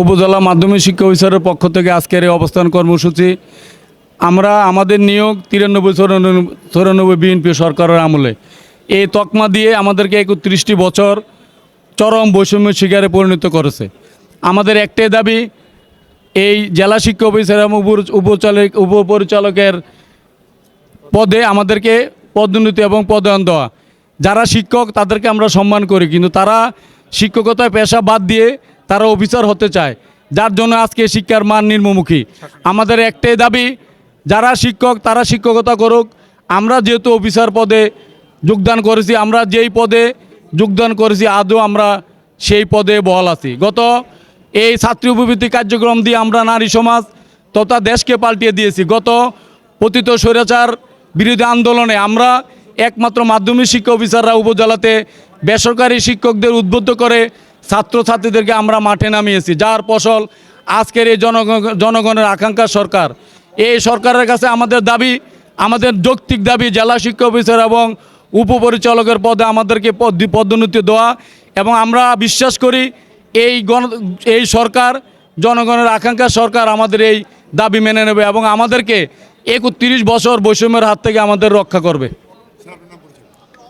উপজেলা মাধ্যমিক শিক্ষা অফিসারের পক্ষ থেকে আজকের এই অবস্থান কর্মসূচি। আমরা আমাদের নিয়োগ তিরানব্বই, চৌরানব্বই বিএনপি সরকারের আমলে। এই তকমা দিয়ে আমাদেরকে একত্রিশটি বছর চরম বৈষম্য শিকারে পরিণত করেছে। আমাদের একটাই দাবি, এই জেলা শিক্ষা অফিসার এবং উপচালক উপপরিচালকের পদে আমাদেরকে পদোন্নতি এবং পদায়ন দেওয়া। যারা শিক্ষক, তাদেরকে আমরা সম্মান করি, কিন্তু তারা শিক্ষকতায় পেশা বাদ দিয়ে তারা অফিসার হতে চায়। যার জন্য আজকে শিক্ষার মান নিম্নমুখী। আমাদের একটাই দাবি, যারা শিক্ষক তারা শিক্ষকতা করুক। আমরা যেহেতু অফিসার পদে যোগদান করেছি, আমরা যেই পদে যোগদান করেছি আদৌ আমরা সেই পদে বহাল আছি। গত এই ছাত্রী উপবৃত্তি কার্যক্রম দিয়ে আমরা নারী সমাজ তথা দেশকে পাল্টিয়ে দিয়েছি। গত পতিত স্বৈরাচার বিরোধী আন্দোলনে আমরা একমাত্র মাধ্যমিক শিক্ষা অফিসাররা উপজেলাতে বেসরকারি শিক্ষকদের উদ্বুদ্ধ করে ছাত্রছাত্রীদেরকে আমরা মাঠে নামিয়েছি, যার ফসল আজকের এই জনগণ জনগণের আকাঙ্ক্ষা সরকার। এই সরকারের কাছে আমাদের দাবি, আমাদের যৌক্তিক দাবি জেলা শিক্ষা অফিসার এবং উপপরিচালকের পদে আমাদেরকে পদ- পদোন্নতি দেওয়া এবং আমরা বিশ্বাস করি এই গণ, এই সরকার জনগণের আকাঙ্ক্ষা সরকার আমাদের এই দাবি মেনে নেবে এবং আমাদেরকে একত্রিশ বছর বৈষম্যের হাত থেকে আমাদের রক্ষা করবে।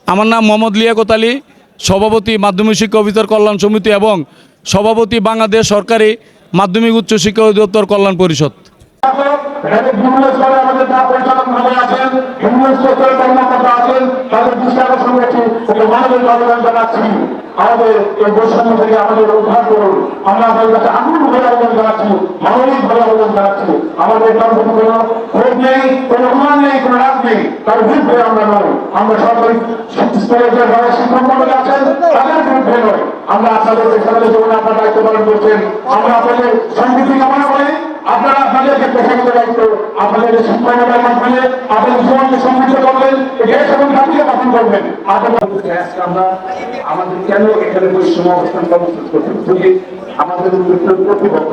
আমার নাম মোহাম্মদ লিয়াকত আলী। সভাপতি মাধ্যমিক শিক্ষা অফিসার কল্যাণ সমিতি এবং সভাপতি বাংলাদেশ সরকারি মাধ্যমিক উচ্চ শিক্ষা অধিদপ্তর কল্যাণ পরিষদ। আমাদের আমাদের এই বৈষম্য থেকে আমাদের উদ্ধার করুন আমরা আপনাদের কাছে আমাদের প্রতি কোনো ক্ষোভ নেই কোনো অভিমান নেই কোনো রাগ নেই তার বিরুদ্ধে আমরা নই আমরা সরকারি স্তরে যে যারা আছেন, তাদের বিরুদ্ধে নয়। আমরা আপনাদের পেশাগত জীবনে আপনার দায়িত্ব পালন করছেন, আমরা আপনাদের সমৃদ্ধি কামনা করি। আপনারা আপনাদের পেশাগত দায়িত্ব, আপনাদের শিক্ষকতার মাধ্যমে আপনাদের জীবনকে সমৃদ্ধ করবেন দেশ এবং জাতিকে গঠন করবেন। আমরা আমাদের কেন এখানে বৈষম্য অবস্থান করতে? আমাদের প্রতিবদ্ধ।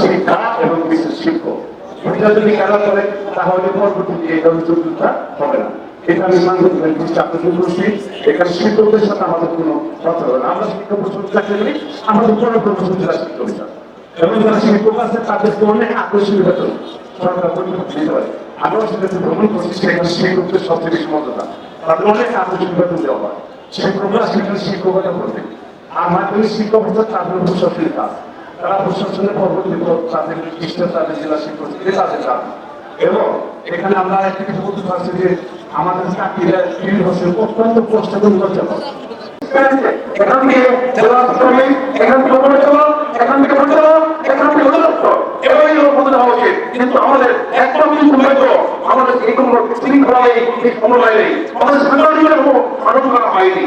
শিক্ষা এবং বিশেষ শিক্ষক। এটা যদি খেলা করে তাহলে পরবর্তীতে এই অভিযোগটা হবে না। এটা আমি দৃষ্টি করছি। এখানে শিক্ষকদের সাথে আমাদের কোনো কথা হবে না। আমরা শিক্ষক চাকরি আমাদের কোনো। এবং যারা শিক্ষক আছে, তাদেরকে অনেক সরকার আমরা সেটা ভ্রমণ করছি, সেখানে শিক্ষকদের সবচেয়ে বেশি মর্যাদা। তাদের অনেক বেতন দেওয়া হয়। সেখানে শিক্ষকতা করবে। আর মাধ্যমিক শিক্ষক হচ্ছে তাদের প্রশাসনের কাজ। তারা প্রশাসনের পরবর্তী তাদের নির্দিষ্ট তাদের জেলা শিক্ষক তাদের কাজ এবং এখানে আমরা একটা কিছু বলতে পারছি যে আমাদের চাকরিরা ফিল্ড হচ্ছে অত্যন্ত কষ্ট উচিত। কিন্তু আমাদের এই কোনো শৃঙ্খলা নেই এই নেই। আমাদের সাংবাদিকের কোনো আলোচনা হয়নি।